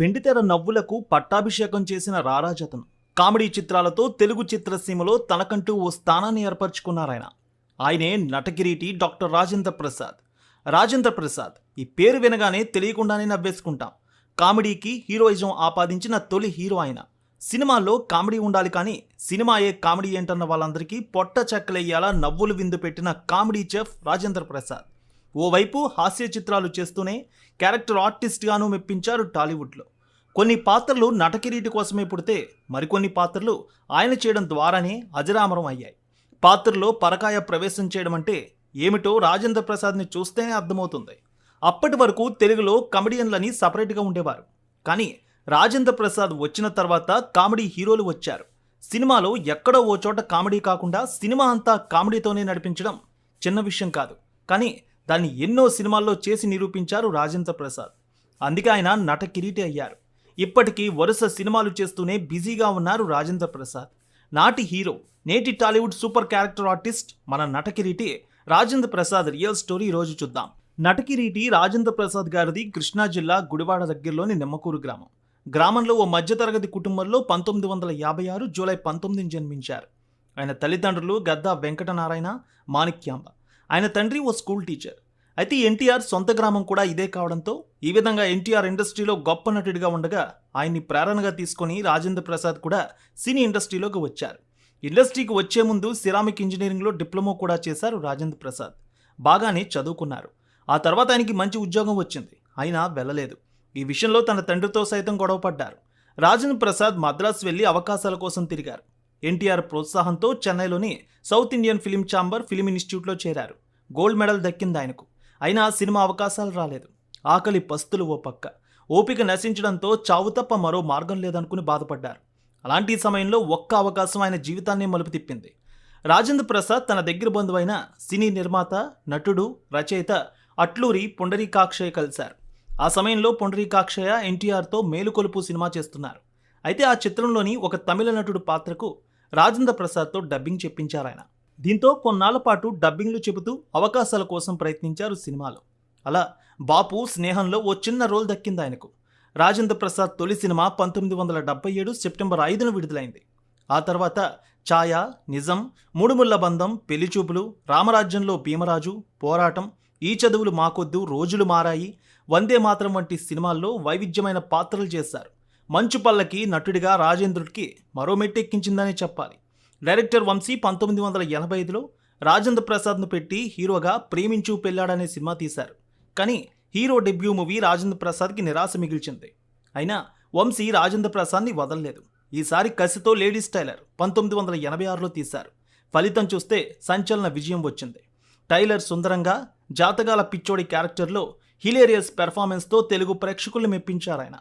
వెండితెర నవ్వులకు పట్టాభిషేకం చేసిన రారాజతను. కామెడీ చిత్రాలతో తెలుగు చిత్రసీమలో తనకంటూ ఓ స్థానాన్ని ఏర్పరచుకున్నారాయన. ఆయనే నటకిరీటి డాక్టర్ రాజేంద్ర ప్రసాద్. రాజేంద్ర ప్రసాద్ ఈ పేరు వినగానే తెలియకుండానే నవ్వేసుకుంటాం. కామెడీకి హీరోయిజం ఆపాదించిన తొలి హీరో ఆయన. సినిమాల్లో కామెడీ ఉండాలి కానీ సినిమాయే కామెడీ ఏంటన్న వాళ్ళందరికీ పొట్ట చెక్కలయ్యేలా నవ్వులు విందు పెట్టిన కామెడీ చెఫ్ రాజేంద్ర ప్రసాద్. ఓవైపు హాస్య చిత్రాలు చేస్తూనే క్యారెక్టర్ ఆర్టిస్ట్గాను మెప్పించారు టాలీవుడ్లో. కొన్ని పాత్రలు నటకిరీటి కోసమే పుడితే మరికొన్ని పాత్రలు ఆయన చేయడం ద్వారానే అజరామరం అయ్యాయి. పాత్రలో పరకాయ ప్రవేశం చేయడం అంటే ఏమిటో రాజేంద్ర ప్రసాద్ని చూస్తేనే అర్థమవుతుంది. అప్పటి వరకు తెలుగులో కమెడియన్లని సపరేట్గా ఉండేవారు. కానీ రాజేంద్ర ప్రసాద్ వచ్చిన తర్వాత కామెడీ హీరోలు వచ్చారు. సినిమాలో ఎక్కడో ఓ చోట కామెడీ కాకుండా సినిమా అంతా కామెడీతోనే నడిపించడం చిన్న విషయం కాదు. కానీ దాన్ని ఎన్నో సినిమాల్లో చేసి నిరూపించారు రాజేంద్ర ప్రసాద్. అందుకే ఆయన నట కిరీటి అయ్యారు. ఇప్పటికీ వరుస సినిమాలు చేస్తూనే బిజీగా ఉన్నారు రాజేంద్ర ప్రసాద్. నాటి హీరో నేటి టాలీవుడ్ సూపర్ క్యారెక్టర్ ఆర్టిస్ట్ మన నటకిరీటి రాజేంద్ర ప్రసాద్ రియల్ స్టోరీ ఈరోజు చూద్దాం. నటకిరీటి రాజేంద్ర ప్రసాద్ గారిది కృష్ణా జిల్లా గుడివాడ దగ్గరలోని నిమ్మకూరు గ్రామం. గ్రామంలో ఓ మధ్యతరగతి కుటుంబంలో పంతొమ్మిది వందల యాభై ఆరు జూలై పంతొమ్మిదిని జన్మించారు. ఆయన తల్లిదండ్రులు గద్దా వెంకటనారాయణ మాణిక్యాంబ. ఆయన తండ్రి ఓ స్కూల్ టీచర్. అయితే ఎన్టీఆర్ సొంత గ్రామం కూడా ఇదే కావడంతో ఈ విధంగా ఎన్టీఆర్ ఇండస్ట్రీలో గొప్ప నటుడిగా ఉండగా ఆయన్ని ప్రేరణగా తీసుకొని రాజేంద్ర ప్రసాద్ కూడా సినీ ఇండస్ట్రీలోకి వచ్చారు. ఇండస్ట్రీకి వచ్చే ముందు సిరామిక్ ఇంజనీరింగ్లో డిప్లొమా కూడా చేశారు రాజేంద్ర ప్రసాద్. బాగానే చదువుకున్నారు. ఆ తర్వాత ఆయనకి మంచి ఉద్యోగం వచ్చింది. అయినా వెళ్ళలేదు. ఈ విషయంలో తన తండ్రితో సైతం గొడవపడ్డారు. రాజేంద్ర ప్రసాద్ మద్రాసు వెళ్ళి అవకాశాల కోసం తిరిగారు. ఎన్టీఆర్ ప్రోత్సాహంతో చెన్నైలోని south Indian film chamber film ఇన్స్టిట్యూట్లో చేరారు. గోల్డ్ మెడల్ దక్కింది ఆయనకు. అయినా సినిమా అవకాశాలు రాలేదు. ఆకలి పస్తులు ఓ పక్క. ఓపిక నశించడంతో చావు తప్ప మరో మార్గం లేదనుకుని బాధపడ్డారు. అలాంటి సమయంలో ఒక్క అవకాశం ఆయన జీవితాన్ని మలుపు తిప్పింది. రాజేంద్ర ప్రసాద్ తన దగ్గర బంధువైన సినీ నిర్మాత నటుడు రచయిత అట్లూరి పుండరీకాక్షయ్య కలిశారు. ఆ సమయంలో పుండరీకాక్షయ్య ఎన్టీఆర్తో మేలుకొలుపు సినిమా చేస్తున్నారు. అయితే ఆ చిత్రంలోని ఒక తమిళ నటుడు పాత్రకు రాజేంద్ర ప్రసాద్తో డబ్బింగ్ చెప్పించారు ఆయన దీంతో కొన్నాళ్ళ పాటు డబ్బింగ్లు చెబుతూ అవకాశాల కోసం ప్రయత్నించారు సినిమాలో. అలా బాపు స్నేహంలో ఓ చిన్న రోల్ దక్కింది ఆయనకు. రాజేంద్ర ప్రసాద్ తొలి సినిమా పంతొమ్మిది వందల డెబ్బై ఏడు సెప్టెంబర్ ఐదున విడుదలైంది. ఆ తర్వాత ఛాయ నిజం మూడుముళ్ళ బంధం పెళ్ళిచూపులు రామరాజ్యంలో భీమరాజు పోరాటం ఈ చదువులు మాకొద్దు రోజులు మారాయి వందే మాత్రం వంటి సినిమాల్లో వైవిధ్యమైన పాత్రలు చేశారు. మంచు పల్లకి నటుడిగా రాజేంద్రుడికి మరో మెట్టెక్కించిందని చెప్పాలి. డైరెక్టర్ వంశీ పంతొమ్మిది వందల ఎనభై ఐదులో రాజేంద్ర ప్రసాద్ను పెట్టి హీరోగా ప్రేమించు పెళ్ళాడనే సినిమా తీశారు. కానీ హీరో డెబ్యూ మూవీ రాజేంద్ర ప్రసాద్కి నిరాశ మిగిల్చింది. అయినా వంశీ రాజేంద్ర ప్రసాద్ని వదలలేదు. ఈసారి కసితో లేడీస్ టైలర్ పంతొమ్మిది వందల ఎనభై ఆరులో తీశారు. ఫలితం చూస్తే సంచలన విజయం వచ్చింది. టైలర్ సుందరంగా జాతకాల పిచ్చోడి క్యారెక్టర్లో హిలేరియస్ పెర్ఫార్మెన్స్తో తెలుగు ప్రేక్షకుల్ని మెప్పించారు ఆయన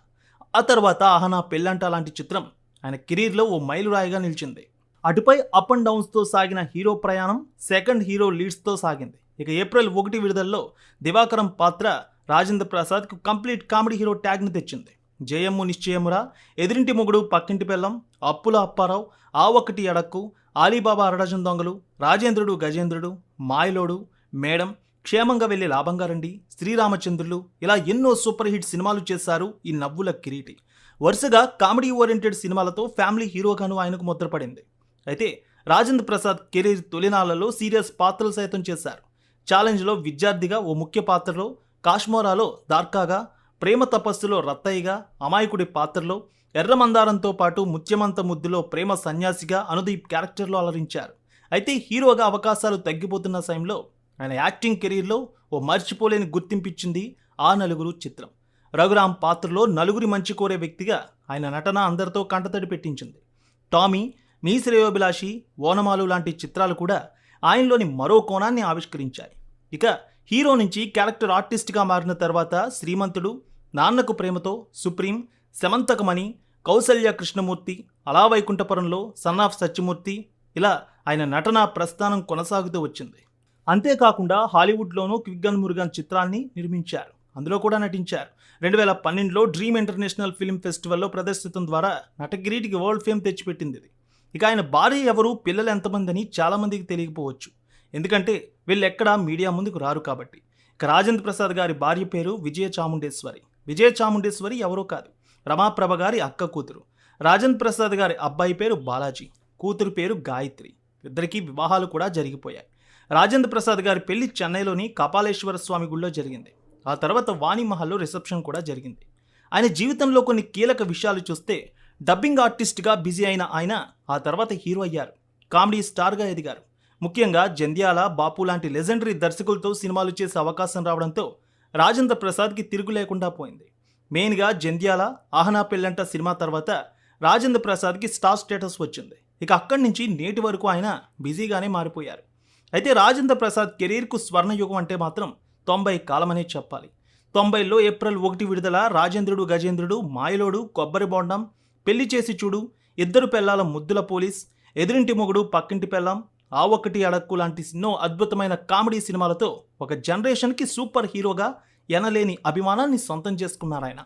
ఆ తర్వాత ఆహనా పెళ్ళంట లాంటి చిత్రం ఆయన కెరీర్లో ఓ మైలురాయిగా నిలిచింది. అటుపై అప్ అండ్ డౌన్స్తో సాగిన హీరో ప్రయాణం సెకండ్ హీరో లీడ్స్తో సాగింది. ఇక ఏప్రిల్ ఒకటి విడుదలలో దివాకరం పాత్ర రాజేంద్ర ప్రసాద్కు కంప్లీట్ కామెడీ హీరో ట్యాగ్ని తెచ్చింది. జయమ్ము నిశ్చయమురా ఎదిరింటి మొగుడు పక్కింటి పెళ్ళం అప్పుల అప్పారావు ఆ ఒకటి అడక్కు ఆలీబాబా అరడజం దొంగలు రాజేంద్రుడు గజేంద్రుడు మాయలోడు మేడం క్షేమంగా వెళ్ళి లాభంగా రండి. శ్రీరామచంద్రులు ఇలా ఎన్నో సూపర్ హిట్ సినిమాలు చేశారు ఈ నవ్వుల కిరీటి. వరుసగా కామెడీ ఓరియంటెడ్ సినిమాలతో ఫ్యామిలీ హీరోగాను ఆయనకు ముద్రపడింది. అయితే రాజేంద్ర ప్రసాద్ కెరీర్ తొలినాళ్ళలో సీరియస్ పాత్రలు సైతం చేశారు. ఛాలెంజ్లో విద్యార్థిగా ఓ ముఖ్య పాత్రలో కాశ్మోరాలో దార్కాగా ప్రేమ తపస్సులో రత్తయ్యగా అమాయకుడి పాత్రలో ఎర్రమందారంతో పాటు ముత్యమంత ముద్దులో ప్రేమ సన్యాసిగా అనుదీప్ క్యారెక్టర్లో అలరించారు. అయితే హీరోగా అవకాశాలు తగ్గిపోతున్న సమయంలో ఆయన యాక్టింగ్ కెరీర్లో ఓ మర్చిపోలేని గుర్తింపిచ్చింది ఆ నలుగురు చిత్రం. రఘురామ్ పాత్రలో నలుగురి మంచి కోరే వ్యక్తిగా ఆయన నటన అందరితో కంటతడి పెట్టించింది. టామీ మీ శ్రేయోభిలాషి ఓనమాలు లాంటి చిత్రాలు కూడా ఆయనలోని మరో కోణాన్ని ఆవిష్కరించాయి. ఇక హీరో నుంచి క్యారెక్టర్ ఆర్టిస్ట్గా మారిన తర్వాత శ్రీమంతుడు నాన్నకు ప్రేమతో సుప్రీం శమంతకమణి కౌసల్య కృష్ణమూర్తి అలా వైకుంఠపురంలో సన్ ఆఫ్ సత్యమూర్తి ఇలా ఆయన నటన ప్రస్థానం కొనసాగుతూ వచ్చింది. అంతేకాకుండా హాలీవుడ్లోనూ క్విగ్గన్ మురుగన్ చిత్రాన్ని నిర్మించారు. అందులో కూడా నటించారు. రెండు వేల పన్నెండులో డ్రీమ్ ఇంటర్నేషనల్ ఫిల్మ్ ఫెస్టివల్లో ప్రదర్శితం ద్వారా నటగిరీటికి వరల్డ్ ఫేమ్ తెచ్చిపెట్టింది ఇది. ఇక ఆయన భార్య ఎవరు పిల్లలు ఎంతమంది అని చాలామందికి తెలియకపోవచ్చు. ఎందుకంటే వీళ్ళు మీడియా ముందుకు రారు కాబట్టి. ఇక రాజేంద్ర ప్రసాద్ గారి భార్య పేరు విజయ చాముండేశ్వరి. విజయ చాముండేశ్వరి ఎవరో కాదు. రమాప్రభ గారి అక్క కూతురు. రాజన్ ప్రసాద్ గారి అబ్బాయి పేరు బాలాజీ. కూతురు పేరు గాయత్రి. ఇద్దరికీ వివాహాలు కూడా జరిగిపోయాయి. రాజేంద్ర ప్రసాద్ గారి పెళ్ళి చెన్నైలోని కపాలేశ్వర స్వామి గుడిలో జరిగింది. ఆ తర్వాత వాణిమహల్లో రిసెప్షన్ కూడా జరిగింది. ఆయన జీవితంలో కొన్ని కీలక విషయాలు చూస్తే డబ్బింగ్ ఆర్టిస్ట్గా బిజీ అయిన ఆయన ఆ తర్వాత హీరో అయ్యారు. కామెడీ స్టార్గా ఎదిగారు. ముఖ్యంగా జంధ్యాల బాపు లాంటి లెజెండరీ దర్శకులతో సినిమాలు చేసే అవకాశం రావడంతో రాజేంద్ర ప్రసాద్కి తిరుగు లేకుండా పోయింది. మెయిన్గా జంధ్యాల ఆహనా పెళ్ళంట సినిమా తర్వాత రాజేంద్ర ప్రసాద్కి స్టార్ స్టేటస్ వచ్చింది. ఇక అక్కడి నుంచి నేటి వరకు ఆయన బిజీగానే మారిపోయారు. అయితే రాజేంద్ర ప్రసాద్ కెరీర్కు స్వర్ణయుగం అంటే మాత్రం తొంభై కాలమనే చెప్పాలి. తొంభైలో ఏప్రిల్ ఒకటి విడుదల రాజేంద్రుడు గజేంద్రుడు మాయలోడు కొబ్బరి బోండం పెళ్ళి చేసి చూడు ఇద్దరు పెళ్ళాల ముద్దుల పోలీస్ ఎదురింటి మొగుడు పక్కింటి పెళ్ళాం ఆ ఒక్కటి అడక్కు లాంటి ఎన్నో అద్భుతమైన కామెడీ సినిమాలతో ఒక జనరేషన్కి సూపర్ హీరోగా ఎనలేని అభిమానాన్ని సొంతం చేసుకున్నారు ఆయన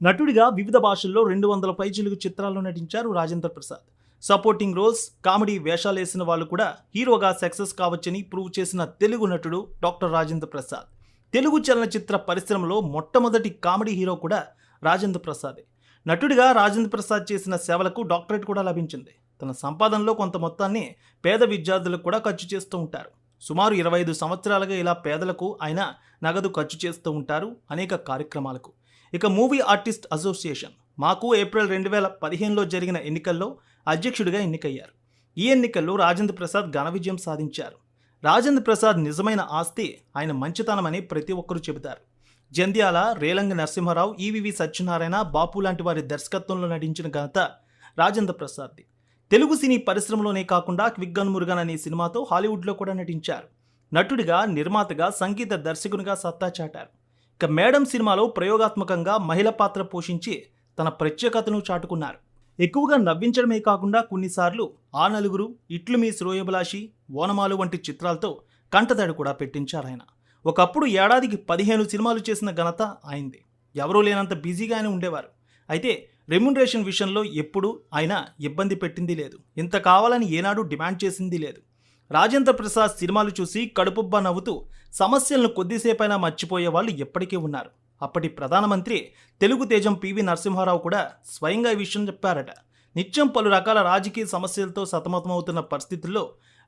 నటుడిగా వివిధ భాషల్లో రెండు వందల పైచిలుగు చిత్రాల్లో నటించారు Rajendra Prasad. Supporting roles comedy వేషాలు వేసిన వాళ్ళు కూడా హీరోగా సక్సెస్ కావచ్చని ప్రూవ్ చేసిన తెలుగు నటుడు డాక్టర్ రాజేంద్ర ప్రసాద్. తెలుగు చలనచిత్ర పరిశ్రమలో మొట్టమొదటి కామెడీ హీరో కూడా రాజేంద్ర ప్రసాదే. నటుడిగా రాజేంద్ర ప్రసాద్ చేసిన సేవలకు డాక్టరేట్ కూడా లభించింది. తన సంపాదనలో కొంత మొత్తాన్ని పేద విద్యార్థులకు కూడా ఖర్చు చేస్తూ ఉంటారు. సుమారు ఇరవై ఐదు సంవత్సరాలుగా ఇలా పేదలకు ఆయన నగదు ఖర్చు చేస్తూ ఉంటారు అనేక కార్యక్రమాలకు. ఇక మూవీ ఆర్టిస్ట్ అసోసియేషన్. మాకు ఏప్రిల్ రెండు వేల పదిహేనులో జరిగిన ఎన్నికల్లో అధ్యక్షుడిగా ఎన్నికయ్యారు. ఈ ఎన్నికల్లో రాజేంద్ర ప్రసాద్ ఘన విజయం సాధించారు. రాజేంద్ర ప్రసాద్ నిజమైన ఆస్తి ఆయన మంచితనమని ప్రతి ఒక్కరూ చెబుతారు. జంధ్యాల రేలంగ నరసింహారావు ఈవివి సత్యనారాయణ బాపు లాంటి వారి దర్శకత్వంలో నటించిన ఘనత రాజేంద్ర ప్రసాద్ది. తెలుగు సినీ పరిశ్రమలోనే కాకుండా క్విగ్గన్ మురుగన్ అనే సినిమాతో హాలీవుడ్లో కూడా నటించారు. నటుడిగా నిర్మాతగా సంగీత దర్శకునిగా సత్తా చాటారు. ఇక మేడం సినిమాలో ప్రయోగాత్మకంగా మహిళ పాత్ర పోషించి తన ప్రత్యేకతను చాటుకున్నారు. ఎక్కువగా నవ్వించడమే కాకుండా కొన్నిసార్లు ఆ నలుగురు ఇట్లు మీ శ్రోయభిలాషి ఓనమాలు వంటి చిత్రాలతో కంటతడి కూడా పెట్టించారు ఆయన ఒకప్పుడు ఏడాదికి పదిహేను సినిమాలు చేసిన ఘనత ఆయనది. ఎవరూ లేనంత బిజీగానే ఉండేవారు. అయితే రెమ్యునరేషన్ విషయంలో ఎప్పుడూ ఆయన ఇబ్బంది పెట్టింది లేదు. ఇంత కావాలని ఏనాడు డిమాండ్ చేసింది లేదు. రాజేంద్ర ప్రసాద్ సినిమాలు చూసి కడుపుబ్బా నవ్వుతూ సమస్యలను కొద్దిసేపైనా మర్చిపోయే వాళ్ళు ఎప్పటికీ ఉన్నారు. అప్పటి ప్రధానమంత్రి తెలుగు తేజం పివి నరసింహారావు కూడా స్వయంగా ఈ విషయం చెప్పారట. నిత్యం పలు రకాల రాజకీయ సమస్యలతో సతమతమవుతున్న పరిస్థితుల్లో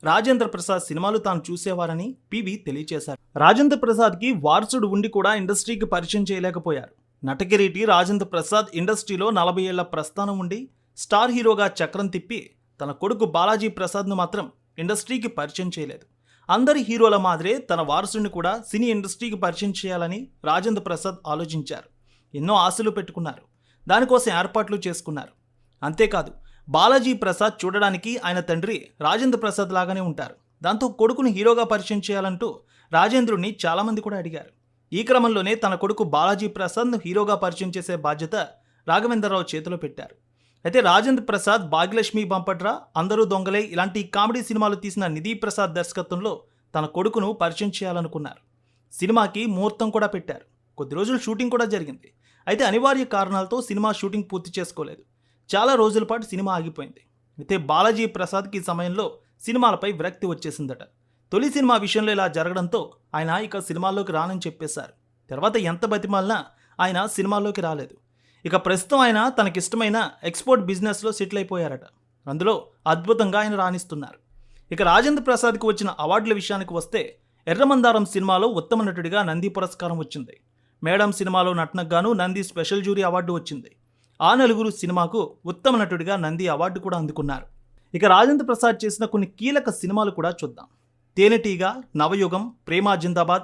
రాజేంద్ర ప్రసాద్ సినిమాలు తాను చూసేవారని పివి తెలియజేశారు రాజేంద్ర ప్రసాద్కి వారసుడు ఉండి కూడా ఇండస్ట్రీకి పరిచయం చేయలేకపోయారు. నటకిరీటి రాజేంద్ర ప్రసాద్ ఇండస్ట్రీలో నలభై ఏళ్ళ ప్రస్థానం ఉండి స్టార్ హీరోగా చక్రం తిప్పి తన కొడుకు బాలాజీ ప్రసాద్ను మాత్రం ఇండస్ట్రీకి పరిచయం చేయలేదు. అందరి హీరోల మాదిరే తన వారసుడిని కూడా సినీ ఇండస్ట్రీకి పరిచయం చేయాలని రాజేంద్ర ప్రసాద్ ఆలోచించారు. ఎన్నో ఆశలు పెట్టుకున్నారు. దానికోసం ఏర్పాట్లు చేసుకున్నారు. అంతేకాదు బాలాజీ ప్రసాద్ చూడడానికి ఆయన తండ్రి రాజేంద్ర ప్రసాద్ లాగానే ఉంటారు. దాంతో కొడుకును హీరోగా పరిచయం చేయాలంటూ రాజేంద్రుడిని చాలామంది కూడా అడిగారు. ఈ క్రమంలోనే తన కొడుకు బాలాజీ ప్రసాద్ను హీరోగా పరిచయం చేసే బాధ్యత రాఘవేంద్రరావు చేతిలో పెట్టారు. అయితే రాజేంద్ర ప్రసాద్ భాగ్యలక్ష్మి బంపట్రా అందరూ దొంగలే ఇలాంటి కామెడీ సినిమాలు తీసిన నిధి ప్రసాద్ దర్శకత్వంలో తన కొడుకును పరిచయం చేయాలనుకున్నారు. సినిమాకి ముహూర్తం కూడా పెట్టారు. కొద్ది రోజులు షూటింగ్ కూడా జరిగింది. అయితే అనివార్య కారణాలతో సినిమా షూటింగ్ పూర్తి చేసుకోలేదు. చాలా రోజుల పాటు సినిమా ఆగిపోయింది. అయితే బాలాజీ ప్రసాద్కి సమయంలో సినిమాలపై విరక్తి వచ్చేసిందట. తొలి సినిమా విషయంలో ఇలా జరగడంతో ఆయన ఇక సినిమాల్లోకి రానని చెప్పేశారు. తర్వాత ఎంత బతిమాలినా ఆయన సినిమాల్లోకి రాలేదు. ఇక ప్రస్తుతం ఆయన తనకిష్టమైన ఎక్స్పోర్ట్ బిజినెస్లో సెటిల్ అయిపోయారట అందులో అద్భుతంగా ఆయన రాణిస్తున్నారు. ఇక రాజేంద్ర ప్రసాద్కి వచ్చిన అవార్డుల విషయానికి వస్తే ఎర్రమందారం సినిమాలో ఉత్తమ నటుడిగా నంది పురస్కారం వచ్చింది. మేడం సినిమాలో నటనకు గాను నంది స్పెషల్ జూరీ అవార్డు వచ్చింది. ఆ నలుగురు సినిమాకు ఉత్తమ నటుడిగా నంది అవార్డు కూడా అందుకున్నారు. ఇక రాజేంద్ర ప్రసాద్ చేసిన కొన్ని కీలక సినిమాలు కూడా చూద్దాం. తేనెటీగ నవయుగం ప్రేమా జిందాబాద్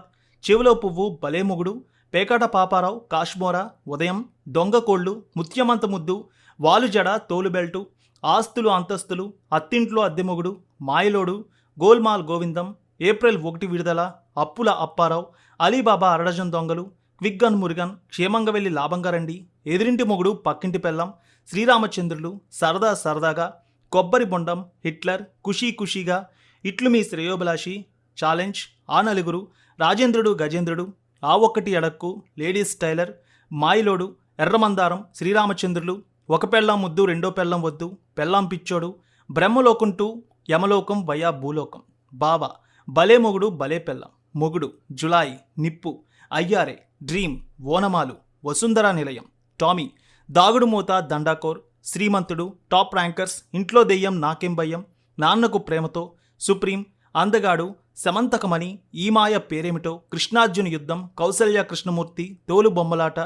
చెవిలో పువ్వు బలేముగుడు పేకాట పాపారావు కాశ్మోరా ఉదయం దొంగ కోళ్ళు ముత్యమంత ముద్దు వాలుజడ తోలుబెల్టు ఆస్తులు అంతస్తులు అత్తింట్లో అద్దెమొగుడు మాయలోడు గోల్మాల్ గోవిందం ఏప్రిల్ ఒకటి విడుదల అప్పుల అప్పారావు అలీబాబా అరడజన్ దొంగలు క్విగ్గన్ మురుగన్ క్షేమంగా వెళ్ళి లాభంగా రండి ఎదిరింటి మొగుడు పక్కింటి పెళ్ళం శ్రీరామచంద్రులు సరదా సరదాగా కొబ్బరి బొండం హిట్లర్ ఖుషీ ఖుషీగా ఇట్లు మీ శ్రేయోభిలాషి ఛాలెంజ్ ఆ నలుగురు రాజేంద్రుడు గజేంద్రుడు ఆ ఒక్కటి ఎడక్కు లేడీస్ టైలర్ మాయిలోడు ఎర్రమందారం శ్రీరామచంద్రులు ఒక పెళ్ళం ముద్దు రెండో పెళ్ళం వద్దు పెళ్ళాం పిచ్చోడు బ్రహ్మలోకుంటూ యమలోకం వయా భూలోకం. బావ భలే మొగుడు భలే పెళ్ళం. మొగుడు జులాయి నిప్పు అయ్యారే డ్రీమ్ ఓనమాలు వసుంధరా నిలయం. టామీ దాగుడు మూత దండాకోర్ శ్రీమంతుడు టాప్ ర్యాంకర్స్ ఇంట్లో దెయ్యం నాకేం భయం నాన్నకు ప్రేమతో సుప్రీం అందగాడు సమంతకమణి ఈమాయ పేరేమిటో కృష్ణార్జున యుద్ధం కౌసల్య కృష్ణమూర్తి తోలు బొమ్మలాట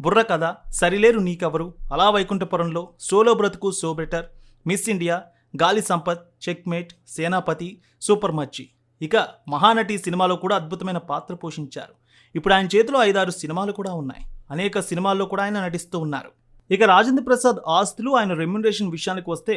బుర్ర కథ Sarileru Neekevvaru Ala Vaikunthapurramuloo solo Brathuku so better Miss India Gaali Sampath Checkmate సేనాపతి సూపర్ మచ్చి. ఇక మహానటి సినిమాలో కూడా అద్భుతమైన పాత్ర పోషించారు. ఇప్పుడు ఆయన చేతిలో ఐదారు సినిమాలు కూడా ఉన్నాయి. అనేక సినిమాల్లో కూడా ఆయన నటిస్తూ ఉన్నారు. ఇక రాజేంద్ర ప్రసాద్ ఆస్తులు ఆయన రెమ్యునరేషన్ విషయానికి వస్తే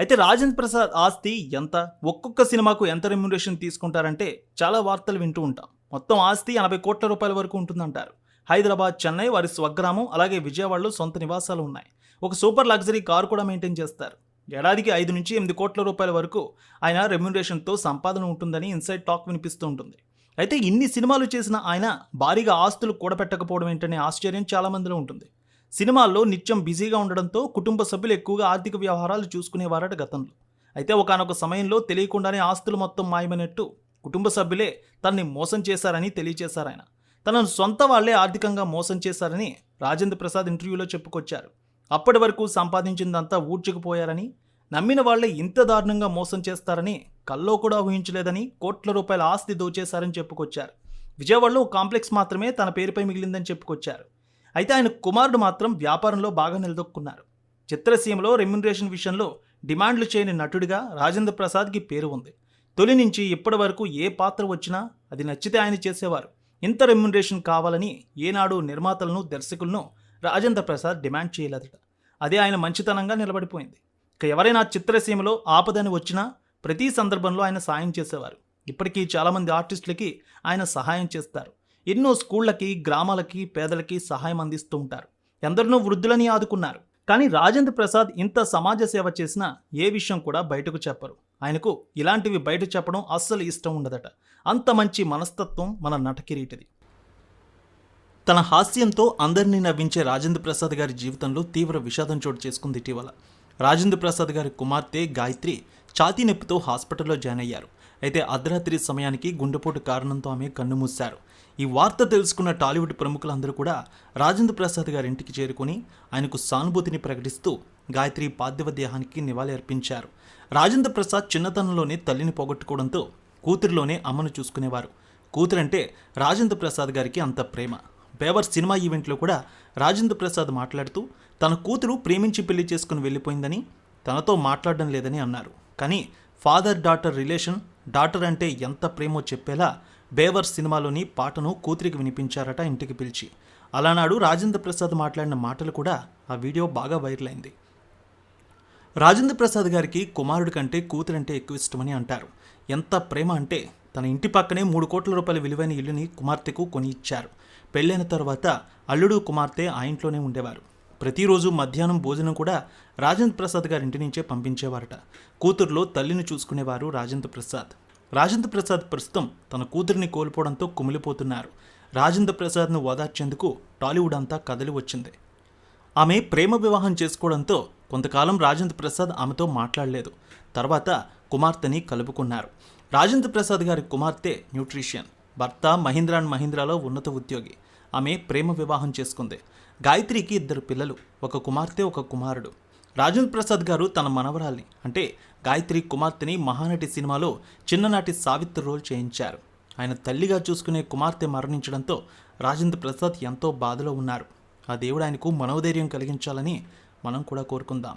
అయితే రాజేంద్ర ప్రసాద్ ఆస్తి ఎంత? ఒక్కొక్క సినిమాకు ఎంత రెమ్యునరేషన్ తీసుకుంటారంటే చాలా వార్తలు వింటూ ఉంటాం. మొత్తం ఆస్తి ఎనభై కోట్ల రూపాయల వరకు ఉంటుందంటారు. హైదరాబాద్ చెన్నై వారి స్వగ్రామం అలాగే విజయవాడలో సొంత నివాసాలు ఉన్నాయి. ఒక సూపర్ లగ్జరీ కారు కూడా మెయింటైన్ చేస్తారు. ఏడాదికి ఐదు నుంచి ఎనిమిది కోట్ల రూపాయల వరకు ఆయన రెమ్యునరేషన్తో సంపాదన ఉంటుందని ఇన్సైడ్ టాక్ వినిపిస్తూ ఉంటుంది. అయితే ఇన్ని సినిమాలు చేసిన ఆయన భారీగా ఆస్తులు కూడబెట్టకపోవడం ఏంటనే ఆశ్చర్యం చాలా మందిలో ఉంటుంది. సినిమాల్లో నిత్యం బిజీగా ఉండడంతో కుటుంబ సభ్యులు ఎక్కువగా ఆర్థిక వ్యవహారాలు చూసుకునేవారట గతంలో. అయితే ఒకనొక సమయంలో తెలియకుండానే ఆస్తులు మొత్తం మాయమైనట్టు కుటుంబ సభ్యులే తనని మోసం చేశారని తెలియచేశారు ఆయన తనను సొంత వాళ్ళే ఆర్థికంగా మోసం చేశారని రాజేంద్ర ప్రసాద్ ఇంటర్వ్యూలో చెప్పుకొచ్చారు. అప్పటి వరకు సంపాదించిందంతా ఊడ్చుకుపోయారని నమ్మిన వాళ్ళే ఇంత దారుణంగా మోసం చేస్తారని కల్లో కూడా ఊహించలేదని కోట్ల రూపాయల ఆస్తి దోచేశారని చెప్పుకొచ్చారు. విజయవాడలో కాంప్లెక్స్ మాత్రమే తన పేరుపై మిగిలిందని చెప్పుకొచ్చారు. అయితే ఆయన కుమారుడు మాత్రం వ్యాపారంలో బాగా నిలదొక్కున్నారు. చిత్రసీమలో రెమ్యునరేషన్ విషయంలో డిమాండ్లు చేయని నటుడిగా రాజేంద్ర ప్రసాద్కి పేరు ఉంది. తొలి నుంచి ఇప్పటి వరకు ఏ పాత్ర వచ్చినా అది నచ్చితే ఆయన చేసేవారు. ఇంత రెమ్యునరేషన్ కావాలని ఏనాడు నిర్మాతలను దర్శకులను రాజేంద్ర ప్రసాద్ డిమాండ్ చేయలేదట. అదే ఆయన మంచితనంగా నిలబడిపోయింది. ఇక ఎవరైనా చిత్రసీమలో ఆపదని వచ్చినా ప్రతి సందర్భంలో ఆయన సాయం చేసేవారు. ఇప్పటికీ చాలామంది ఆర్టిస్టులకి ఆయన సహాయం చేస్తారు. ఎన్నో స్కూళ్ళకి గ్రామాలకి పేదలకి సహాయం అందిస్తూ ఉంటారు. ఎందరినో వృద్ధులని ఆదుకున్నారు. కానీ రాజేంద్ర ప్రసాద్ ఇంత సమాజ సేవ చేసినా ఏ విషయం కూడా బయటకు చెప్పరు. ఆయనకు ఇలాంటివి బయట చెప్పడం అస్సలు ఇష్టం ఉండదట. అంత మంచి మనస్తత్వం మన నటకిరీటిది. తన హాస్యంతో అందరినీ నవ్వించే రాజేంద్ర ప్రసాద్ గారి జీవితంలో తీవ్ర విషాదం చోటు చేసుకుంది ఇటీవల. రాజేంద్ర ప్రసాద్ గారి కుమార్తె గాయత్రి ఛాతీ నొప్పితో హాస్పిటల్లో జాయిన్ అయ్యారు. అయితే అర్ధరాత్రి సమయానికి గుండెపోటు కారణంతో ఆమె కన్నుమూశారు. ఈ వార్త తెలుసుకున్న టాలీవుడ్ ప్రముఖులందరూ కూడా రాజేంద్ర ప్రసాద్ గారి ఇంటికి చేరుకుని ఆయనకు సానుభూతిని ప్రకటిస్తూ గాయత్రి పార్థివ దేహానికి నివాళి అర్పించారు. రాజేంద్ర ప్రసాద్ చిన్నతనంలోనే తల్లిని పోగొట్టుకోవడంతో కూతురిలోనే అమ్మను చూసుకునేవారు. కూతురంటే రాజేంద్ర ప్రసాద్ గారికి అంత ప్రేమ. బేవర్ సినిమా ఈవెంట్లో కూడా రాజేంద్ర ప్రసాద్ మాట్లాడుతూ తన కూతురు ప్రేమించి పెళ్ళి చేసుకుని వెళ్ళిపోయిందని తనతో మాట్లాడడం లేదని అన్నారు. కానీ ఫాదర్ డాటర్ రిలేషన్ డాటర్ అంటే ఎంత ప్రేమో చెప్పేలా బేవర్ సినిమాలోని పాటను కూతురికి వినిపించారట ఇంటికి పిలిచి. అలానాడు రాజేంద్ర ప్రసాద్ మాట్లాడిన మాటలు కూడా ఆ వీడియో బాగా వైరల్ అయింది. రాజేంద్ర ప్రసాద్ గారికి కుమారుడి కంటే కూతురంటే ఎక్కువ ఇష్టమని అంటారు. ఎంత ప్రేమ అంటే తన ఇంటి పక్కనే మూడు కోట్ల రూపాయల విలువైన ఇల్లుని కుమార్తెకు కొని ఇచ్చారు. పెళ్ళైన తర్వాత అల్లుడు కుమార్తె ఆ ఇంట్లోనే ఉండేవారు. ప్రతిరోజు మధ్యాహ్నం భోజనం కూడా రాజేంద్ర ప్రసాద్ గారి ఇంటి నుంచే పంపించేవారట. కూతురులో తల్లిని చూసుకునేవారు రాజేంద్ర ప్రసాద్. రాజేంద్ర ప్రసాద్ ప్రస్తుతం తన కూతురిని కోల్పోవడంతో కుమిలిపోతున్నారు. రాజేంద్ర ప్రసాద్ను ఓదార్చేందుకు టాలీవుడ్ అంతా కదలి వచ్చింది. ఆమె ప్రేమ వివాహం చేసుకోవడంతో కొంతకాలం రాజేంద్ర ప్రసాద్ ఆమెతో మాట్లాడలేదు. తర్వాత కుమార్తెని కలుపుకున్నారు. రాజేంద్ర ప్రసాద్ గారి కుమార్తె న్యూట్రిషియన్ భర్త మహీంద్రా అండ్ మహీంద్రాలో ఉన్నత ఉద్యోగి. ఆమె ప్రేమ వివాహం చేసుకుంది. గాయత్రికి ఇద్దరు పిల్లలు ఒక కుమార్తె ఒక కుమారుడు. రాజేంద్ర ప్రసాద్ గారు తన మనవరాల్ని అంటే గాయత్రి కుమార్తెని మహానటి సినిమాలో చిన్ననాటి సావిత్రి రోల్ చేయించారు. ఆయన తల్లిగా చూసుకునే కుమార్తె మరణించడంతో రాజేంద్ర ప్రసాద్ ఎంతో బాధలో ఉన్నారు. ఆ దేవుడు ఆయనకు మనోధైర్యం కలిగించాలని మనం కూడా కోరుకుందాం.